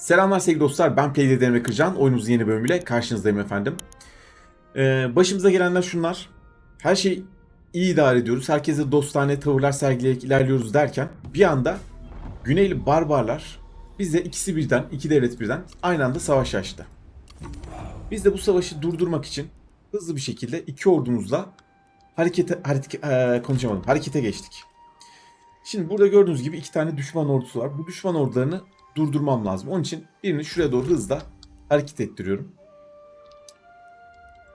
Selamlar sevgili dostlar. Ben Playdead Emre Kırcan. Oyunumuzun yeni bölümüyle karşınızdayım efendim. Ee, başımıza gelenler şunlar. Her şey iyi idare ediyoruz. Herkese dostane tavırlar sergileyerek ilerliyoruz derken bir anda Güneyli barbarlar bize ikisi birden, iki devlet birden aynı anda savaş açtı. Biz de bu savaşı durdurmak için hızlı bir şekilde iki ordumuzla harekete, hareket, eee, konuşamadım, harekete geçtik. Şimdi burada gördüğünüz gibi iki tane düşman ordusu var. Bu düşman ordularını durdurmam lazım. Onun için birini şuraya doğru hızla hareket ettiriyorum.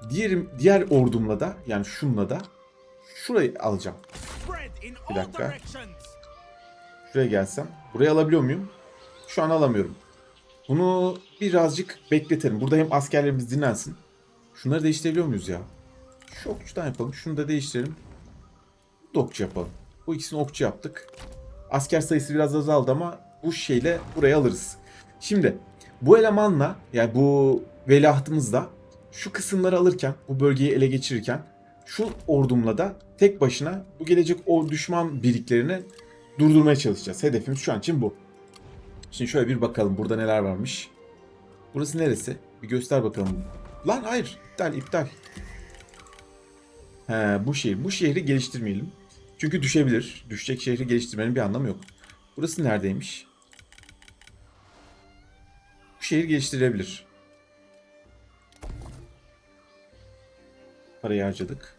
Diğer, diğer ordumla da yani şunla da şurayı alacağım. Bir dakika. Şuraya gelsem. Burayı alabiliyor muyum? Şu an alamıyorum. Bunu birazcık bekletelim. Burada hem askerlerimiz dinlensin. Şunları değiştirebiliyor muyuz ya? Şu okçudan yapalım. Şunu da değiştirelim. Bu da okçu yapalım. Bu ikisini okçu yaptık. Asker sayısı biraz azaldı ama bu şeyle buraya alırız. Şimdi bu elemanla yani bu veliahtımızla şu kısımları alırken, bu bölgeyi ele geçirirken şu ordumla da tek başına bu gelecek o düşman birliklerini durdurmaya çalışacağız. Hedefimiz şu an için bu. Şimdi şöyle bir bakalım burada neler varmış. Burası neresi? Bir göster bakalım. Lan hayır. iptal iptal. He, bu şehir. Bu şehri geliştirmeyelim. Çünkü düşebilir. Düşecek şehri geliştirmenin bir anlamı yok. Burası neredeymiş? Şehir geliştirilebilir. Parayı harcadık.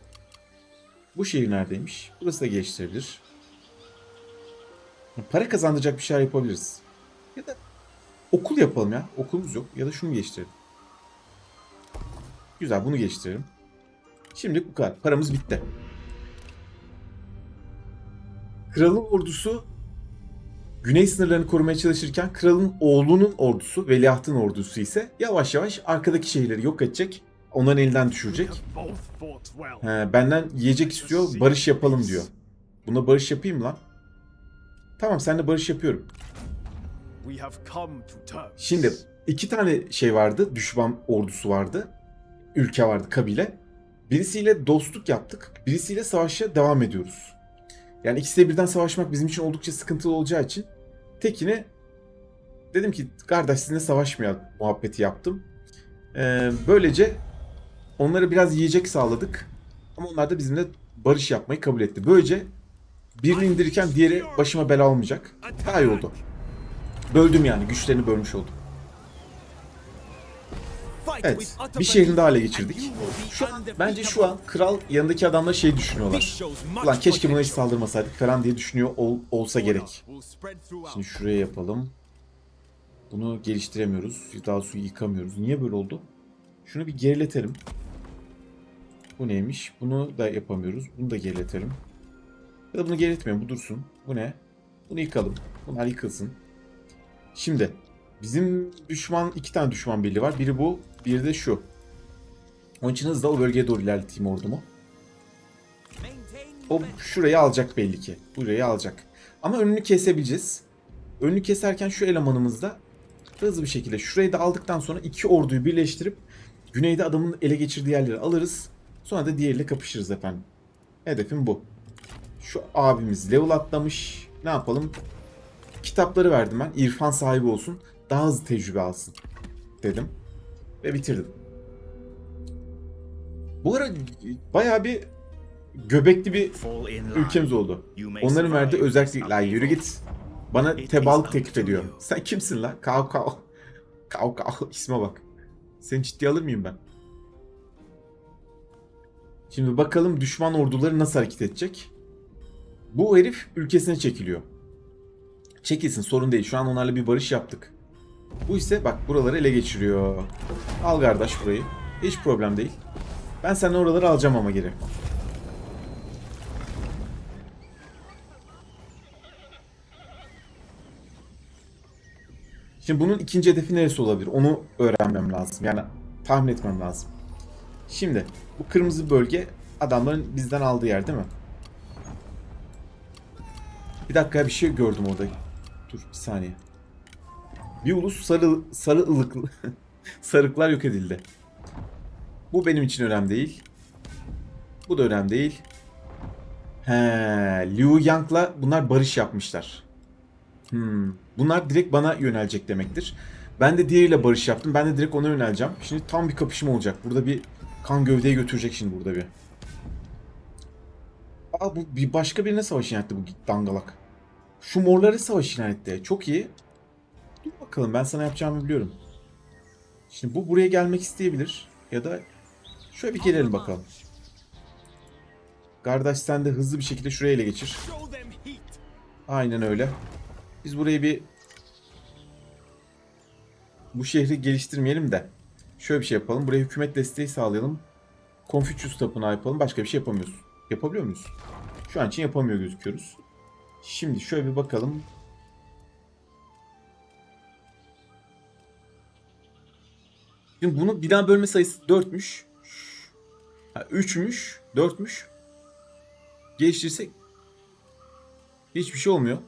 Bu şehir neredeymiş? Burası da geliştirilebilir. Para kazandıracak bir şeyler yapabiliriz. Ya da okul yapalım ya. Okulumuz yok. Ya da şunu geliştirelim. Güzel bunu geliştirelim. Şimdilik bu kadar. Paramız bitti. Kralın ordusu güney sınırlarını korumaya çalışırken kralın oğlunun ordusu, veliahtın ordusu ise yavaş yavaş arkadaki şehirleri yok edecek. Onların elinden düşürecek. He, benden yiyecek istiyor, barış yapalım diyor. Buna barış yapayım lan. Tamam seninle barış yapıyorum. Şimdi iki tane şey vardı. Düşman ordusu vardı. Ülke vardı, kabile. Birisiyle dostluk yaptık. Birisiyle savaşa devam ediyoruz. Yani ikisiyle birden savaşmak bizim için oldukça sıkıntılı olacağı için tekine dedim ki kardeş sizinle savaşmayalım muhabbeti yaptım. Ee, böylece onlara biraz yiyecek sağladık. Ama onlar da bizimle barış yapmayı kabul etti. Böylece birini indirirken diğeri başıma bela olmayacak. Daha iyi oldu. Böldüm yani. Güçlerini bölmüş oldum. Evet. Bir şehrini daha ele geçirdik. Şu an, bence şu an kral yanındaki adamlar şey düşünüyorlar. Ulan keşke buna hiç saldırmasaydık falan diye düşünüyor ol- olsa gerek. Şimdi şuraya yapalım. Bunu geliştiremiyoruz. Daha suyu yıkamıyoruz. Niye böyle oldu? Şunu bir geriletelim. Bu neymiş? Bunu da yapamıyoruz. Bunu da geriletelim. Ya da bunu geriletmeyelim. Bu dursun. Bu ne? Bunu yıkalım. Bunlar yıkılsın. Şimdi bizim düşman iki tane düşman birliği var. Biri bu, biri de şu. Onun için hızla o bölgeye doğru ilerleteyim ordumu. O şurayı alacak belli ki. Burayı alacak. Ama önünü kesebileceğiz. Önünü keserken şu elemanımızda hızlı bir şekilde şurayı da aldıktan sonra iki orduyu birleştirip güneyde adamın ele geçirdiği yerleri alırız. Sonra da diğeriyle kapışırız efendim. Hedefim bu. Şu abimiz level atlamış. Ne yapalım? Kitapları verdim ben. İrfan sahibi olsun. Daha hızlı tecrübe alsın. Dedim. Ve bitirdim. Bu ara bayağı bir göbekli bir ülkemiz oldu. Onların verdiği özellik... La yürü git. Bana tebalık teklif ediyor. Sen kimsin la? Kav kav. Kav kav. İsme bak. Seni ciddiye alır mıyım ben? Şimdi bakalım düşman orduları nasıl hareket edecek? Bu herif ülkesine çekiliyor. Çekilsin sorun değil. Şu an onlarla bir barış yaptık. Bu ise bak buraları ele geçiriyor. Al kardeş burayı. Hiç problem değil. Ben senden oraları alacağım ama geri. Şimdi bunun ikinci hedefi neresi olabilir? Onu öğrenmem lazım. Yani tahmin etmem lazım. Şimdi bu kırmızı bölge adamların bizden aldığı yer değil mi? Bir dakika bir şey gördüm orada. Dur bir saniye. Bir ulus sarı sarı ılıklı sarıklar yok edildi. Bu benim için önemli değil. Bu da önemli değil. He, Liu Yang'la bunlar barış yapmışlar. Hmm. Bunlar direkt bana yönelecek demektir. Ben de diğeriyle barış yaptım. Ben de direkt ona yöneleceğim. Şimdi tam bir kapışma olacak. Burada bir kan gövdeye götürecek şimdi burada bir. Aa bu bir başka birine savaş ilan etti bu dangalak. Şu morları savaş ilan etti. Çok iyi. Dur bakalım ben sana yapacağımı biliyorum. Şimdi bu buraya gelmek isteyebilir. Ya da şöyle bir gelelim bakalım. Kardeş sen de hızlı bir şekilde şuraya ele geçir. Aynen öyle. Biz burayı bir bu şehri geliştirmeyelim de şöyle bir şey yapalım. Buraya hükümet desteği sağlayalım. Konfüçyüs tapınağı yapalım. Başka bir şey yapamıyoruz. Yapabiliyor muyuz? Şu an için yapamıyor gözüküyoruz. Şimdi şöyle bir bakalım. Şimdi bunu bina bölme sayısı 4'müş. Ha, 3'müş. 4'müş. Geliştirsek Hiçbir şey olmuyor.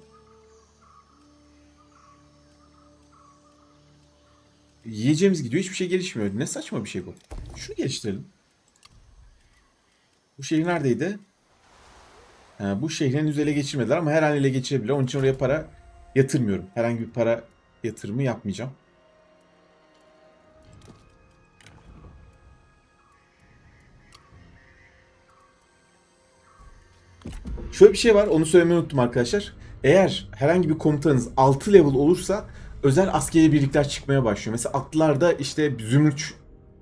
Yiyeceğimiz gidiyor. Hiçbir şey gelişmiyor. Ne saçma bir şey bu. Şunu geliştirelim. Bu şehir neredeydi? Ha, bu şehri henüz ele geçirmediler ama her an ele geçirebilir. Onun için oraya para yatırmıyorum. Herhangi bir para yatırımı yapmayacağım. Şöyle bir şey var onu söylemeyi unuttum arkadaşlar. Eğer herhangi bir komutanınız 6 level olursa özel askeri birlikler çıkmaya başlıyor. Mesela atlılarda işte zümrüt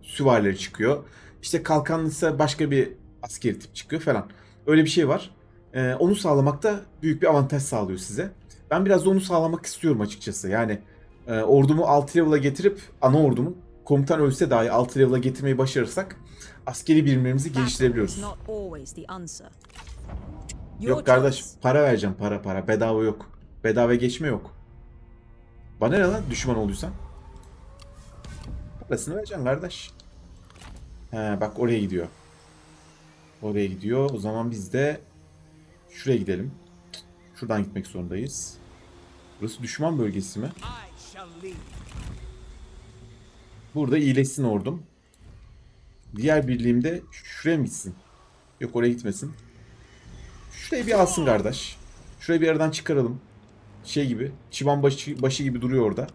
süvarileri çıkıyor. İşte kalkanlıysa başka bir askeri tip çıkıyor falan. Öyle bir şey var. Ee, onu sağlamakta büyük bir avantaj sağlıyor size. Ben biraz da onu sağlamak istiyorum açıkçası. Yani e, ordumu 6 level'a getirip ana ordumu komutan ölse dahi 6 level'a getirmeyi başarırsak askeri birimlerimizi geliştirebiliyoruz. Yok kardeş para vereceğim para para bedava yok. Bedava geçme yok. Bana ne lan düşman olduysan? Parasını vereceksin kardeş. He bak oraya gidiyor. Oraya gidiyor. O zaman biz de şuraya gidelim. Şuradan gitmek zorundayız. Burası düşman bölgesi mi? Burada iyileşsin ordum. Diğer birliğimde şuraya mı gitsin? Yok oraya gitmesin. Şurayı bir alsın kardeş. Şurayı bir aradan çıkaralım. Şey gibi. Çivan başı, başı gibi duruyor orada.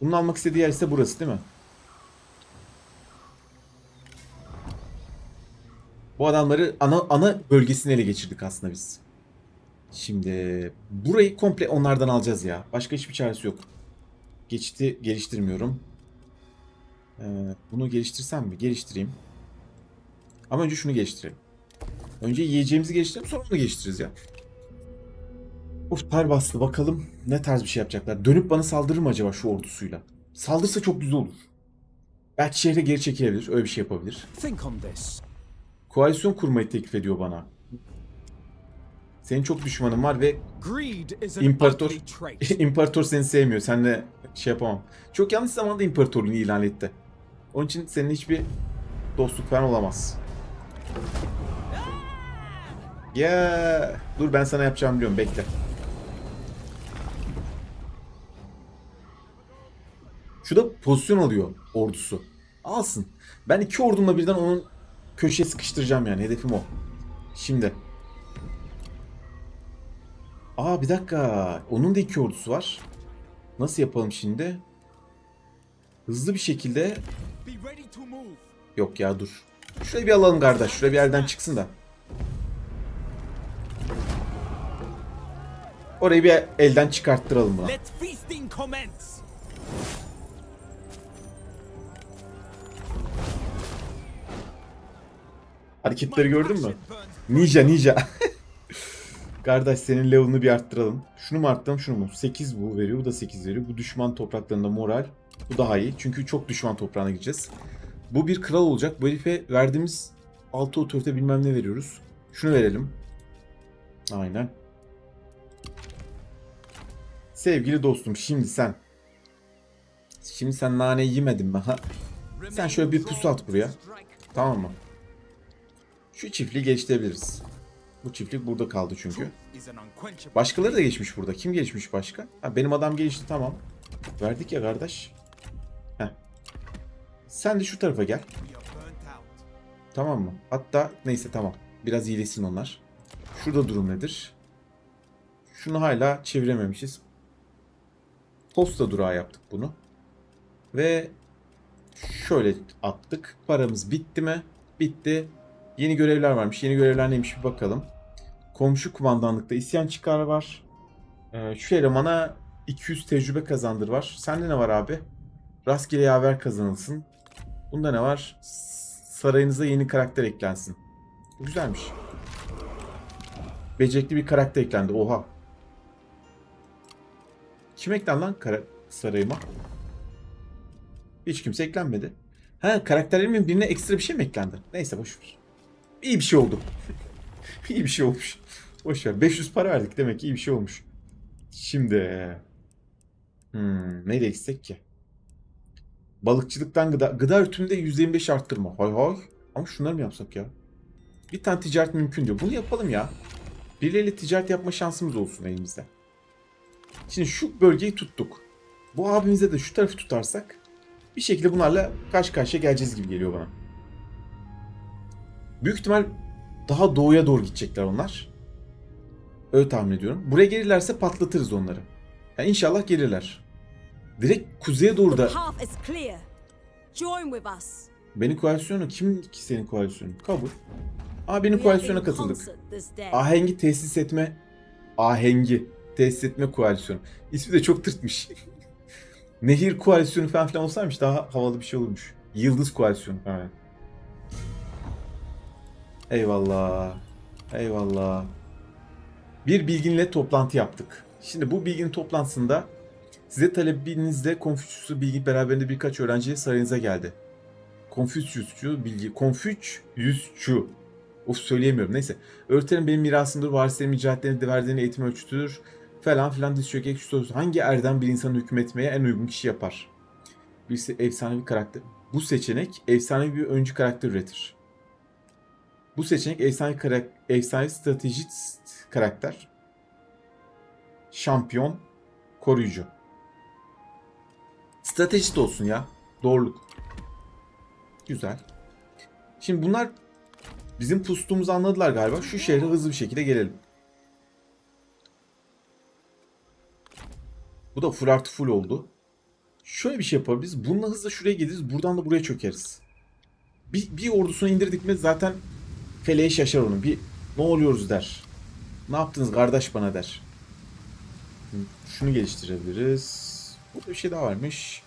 Bunun almak istediği yer ise burası değil mi? Bu adamları ana ana bölgesini ele geçirdik aslında biz. Şimdi burayı komple onlardan alacağız ya. Başka hiçbir çaresi yok. Geçiti geliştirmiyorum. Ee, bunu geliştirsem mi? Geliştireyim. Ama önce şunu geliştirelim. Önce yiyeceğimizi geliştirelim sonra onu geliştiririz ya. Of ter bastı bakalım ne tarz bir şey yapacaklar. Dönüp bana saldırır mı acaba şu ordusuyla? Saldırsa çok güzel olur. Belki şehre geri çekilebilir. Öyle bir şey yapabilir. Koalisyon kurmayı teklif ediyor bana. Senin çok düşmanın var ve İmparator. İmparator seni sevmiyor. Seninle şey yapamam. Çok yanlış zamanda imparatorluğunu ilan etti. Onun için senin hiçbir dostluk falan olamaz. Ya dur ben sana yapacağımı biliyorum bekle. Şu da pozisyon alıyor ordusu. Alsın. Ben iki ordumla birden onun köşeye sıkıştıracağım yani hedefim o. Şimdi. Aa bir dakika. Onun da iki ordusu var. Nasıl yapalım şimdi? Hızlı bir şekilde... Yok ya dur. Şurayı bir alalım kardeş. Şuraya bir elden çıksın da. Orayı bir elden çıkarttıralım buna. Hareketleri gördün mü? Ninja ninja. Kardeş senin level'ını bir arttıralım. Şunu mu arttıralım şunu mu? 8 bu veriyor. Bu da 8 veriyor. Bu düşman topraklarında moral. Bu daha iyi. Çünkü çok düşman toprağına gideceğiz. Bu bir kral olacak. Bu herife verdiğimiz 6 otorite bilmem ne veriyoruz. Şunu verelim. Aynen. Sevgili dostum şimdi sen. Şimdi sen naneyi yemedin mi? Ha? Sen şöyle bir pusu at buraya. Tamam mı? Şu çiftliği geliştirebiliriz. Bu çiftlik burada kaldı çünkü. Başkaları da geçmiş burada. Kim geçmiş başka? Ha, benim adam gelişti tamam. Verdik ya kardeş. Heh. Sen de şu tarafa gel. Tamam mı? Hatta neyse tamam. Biraz iyileşsin onlar. Şurada durum nedir? Şunu hala çevirememişiz. Posta durağı yaptık bunu. Ve şöyle attık. Paramız bitti mi? Bitti. Yeni görevler varmış. Yeni görevler neymiş bir bakalım. Komşu kumandanlıkta isyan çıkar var. Ee, şu elemana 200 tecrübe kazandır var. Sende ne var abi? Rastgele yaver kazanılsın. Bunda ne var? Sarayınıza yeni karakter eklensin. Güzelmiş. Becerikli bir karakter eklendi. Oha. Kim eklendi lan sarayıma? Hiç kimse eklenmedi. Ha karakterlerimin birine ekstra bir şey mi eklendi? Neyse boş ver. İyi bir şey oldu. iyi bir şey olmuş. Boş ver. 500 para verdik demek ki iyi bir şey olmuş. Şimdi hmm, neyle eksik ki? Balıkçılıktan gıda, gıda üretiminde %25 arttırma. Hay hay. Ama şunları mı yapsak ya? Bir tane ticaret mümkün diyor. Bunu yapalım ya. Birileriyle ticaret yapma şansımız olsun elimizde. Şimdi şu bölgeyi tuttuk. Bu abimize de şu tarafı tutarsak bir şekilde bunlarla karşı karşıya geleceğiz gibi geliyor bana. Büyük ihtimal daha doğuya doğru gidecekler onlar. Öyle tahmin ediyorum. Buraya gelirlerse patlatırız onları. Yani inşallah gelirler. Direkt kuzeye doğru da benim koalisyonu kim ki senin koalisyonun? Kabul. Aa benim koalisyona katıldık. Ahengi tesis etme ahengi tesis etme koalisyonu. İsmi de çok tırtmış. Nehir koalisyonu falan filan olsaymış daha havalı bir şey olurmuş. Yıldız koalisyonu falan. Eyvallah. Eyvallah. Bir bilginle toplantı yaptık. Şimdi bu bilginin toplantısında size talebinizle Konfüçyüs'ü bilgi beraberinde birkaç öğrenci sarayınıza geldi. Konfüçyüsçü bilgi. Konfüçyüsçü. Of söyleyemiyorum. Neyse. Öğretmenim benim mirasımdır. Varislerimin icraatlerini de verdiğini eğitim ölçütüdür. Falan filan diz çökek şu sorusu. Hangi erdem bir insanı hükmetmeye en uygun kişi yapar? Birisi efsanevi karakter. Bu seçenek efsanevi bir öncü karakter üretir. Bu seçenek efsanevi, karak efsanevi stratejist karakter. Şampiyon. Koruyucu. Stratejist olsun ya. Doğruluk. Güzel. Şimdi bunlar bizim pustuğumuzu anladılar galiba. Şu şehre hızlı bir şekilde gelelim. Bu da full artı full oldu. Şöyle bir şey yapabiliriz. Bununla hızla şuraya geliriz. Buradan da buraya çökeriz. Bir, bir ordusunu indirdik mi zaten feleğe şaşar onun. Bir ne oluyoruz der. Ne yaptınız kardeş bana der. Şunu geliştirebiliriz. Burada bir şey daha varmış.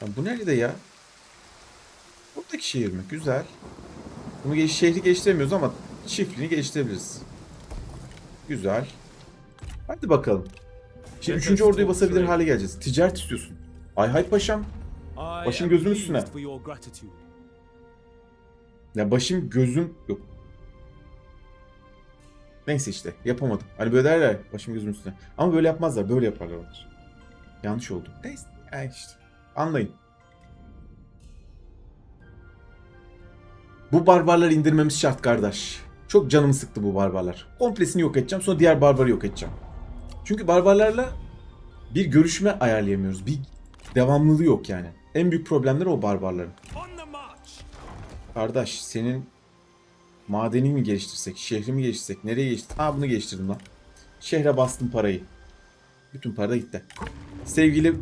Ya bu nerede ya? Buradaki şehir mi? Güzel. Bunu geliş, şehri geliştiremiyoruz ama çiftliğini geliştirebiliriz. Güzel. Hadi bakalım. Şimdi üçüncü orduyu basabilir hale geleceğiz. Ticaret istiyorsun. Ay hay paşam. Gözün pleased üstüne. Ya başım gözüm yok. Neyse işte yapamadım. Hani böyle derler başım gözüm üstüne. Ama böyle yapmazlar. Böyle yaparlar onlar. Yanlış oldu. Neyse. Yani işte. Anlayın. Bu barbarları indirmemiz şart kardeş. Çok canımı sıktı bu barbarlar. Komplesini yok edeceğim sonra diğer barbarı yok edeceğim. Çünkü barbarlarla bir görüşme ayarlayamıyoruz. Bir devamlılığı yok yani. En büyük problemleri o barbarların. Kardeş senin madeni mi geliştirsek, şehri mi geliştirsek, nereye geliştirsek? Aa bunu geliştirdim lan. Şehre bastım parayı. Bütün para da gitti. Sevgili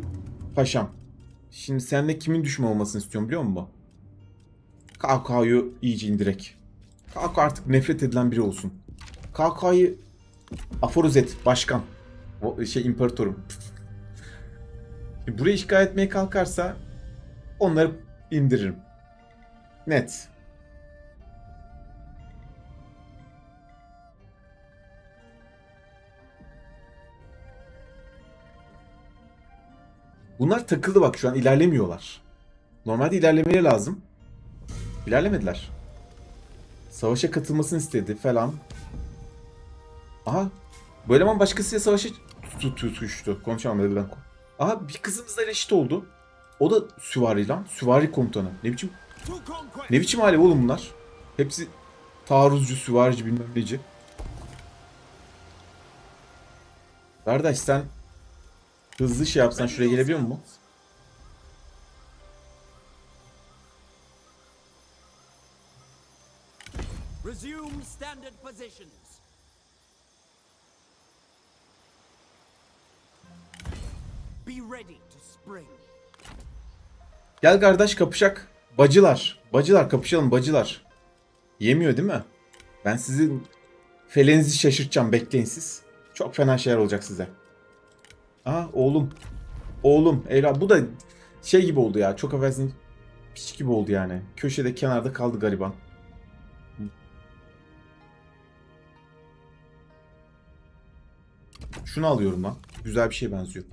paşam. Şimdi seninle kimin düşman olmasını istiyorum biliyor musun? KK'yı iyice indirek. KK artık nefret edilen biri olsun. KK'yı aforoz et başkan. O şey imparatorum. Burayı işgal etmeye kalkarsa onları indiririm. Net. Bunlar takıldı bak şu an ilerlemiyorlar. Normalde ilerlemeleri lazım. İlerlemediler. Savaşa katılmasını istedi falan. Aha. Bu eleman başkasıyla savaşa tut- tutuştu. Konuşamadı ben. Aha bir kızımızla eşit oldu. O da süvari lan. Süvari komutanı. Ne biçim ne biçim aile oğlum bunlar? Hepsi taarruzcu, süvarici bilmem neci. Kardeş sen hızlı şey yapsan şuraya gelebiliyor musun? Resume standard positions. Gel kardeş kapışak. Bacılar. Bacılar kapışalım bacılar. Yemiyor değil mi? Ben sizin felenizi şaşırtacağım bekleyin siz. Çok fena şeyler olacak size. Aa oğlum. Oğlum. Eyvah bu da şey gibi oldu ya. Çok affedersin. Piç gibi oldu yani. Köşede kenarda kaldı gariban. Şunu alıyorum lan. Güzel bir şey benziyor.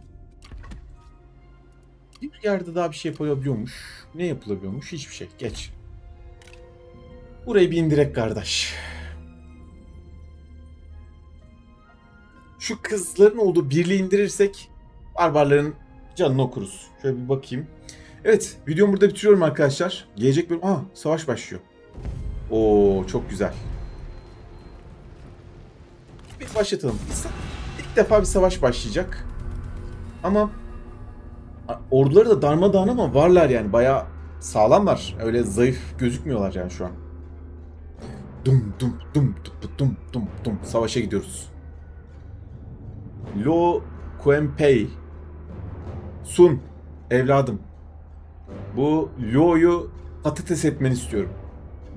Bir yerde daha bir şey yapılabiliyormuş. Ne yapılabiliyormuş? Hiçbir şey. Geç. Burayı bir indirek kardeş. Şu kızların olduğu birliği indirirsek barbarların canını okuruz. Şöyle bir bakayım. Evet, videomu burada bitiriyorum arkadaşlar. Gelecek bölüm... Aa, savaş başlıyor. Oo, çok güzel. Bir başlatalım. İlk defa bir savaş başlayacak. Ama orduları da darmadağın ama varlar yani. Bayağı sağlamlar. Öyle zayıf gözükmüyorlar yani şu an. Dum dum dum dum dum dum dum. Savaşa gidiyoruz. Lo Kuempei. Sun. Evladım. Bu Lo'yu patates etmeni istiyorum.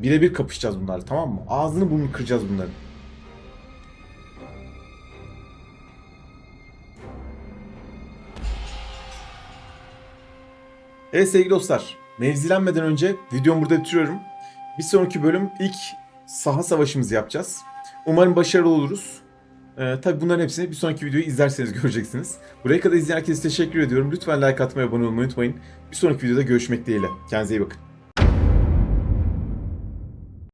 Birebir kapışacağız bunlarla tamam mı? Ağzını burnunu kıracağız bunların. Evet sevgili dostlar, mevzilenmeden önce videomu burada bitiriyorum. Bir sonraki bölüm ilk saha savaşımızı yapacağız. Umarım başarılı oluruz. Ee, tabii bunların hepsini bir sonraki videoyu izlerseniz göreceksiniz. Buraya kadar izleyen herkese teşekkür ediyorum. Lütfen like atmayı, abone olmayı unutmayın. Bir sonraki videoda görüşmek dileğiyle. Kendinize iyi bakın.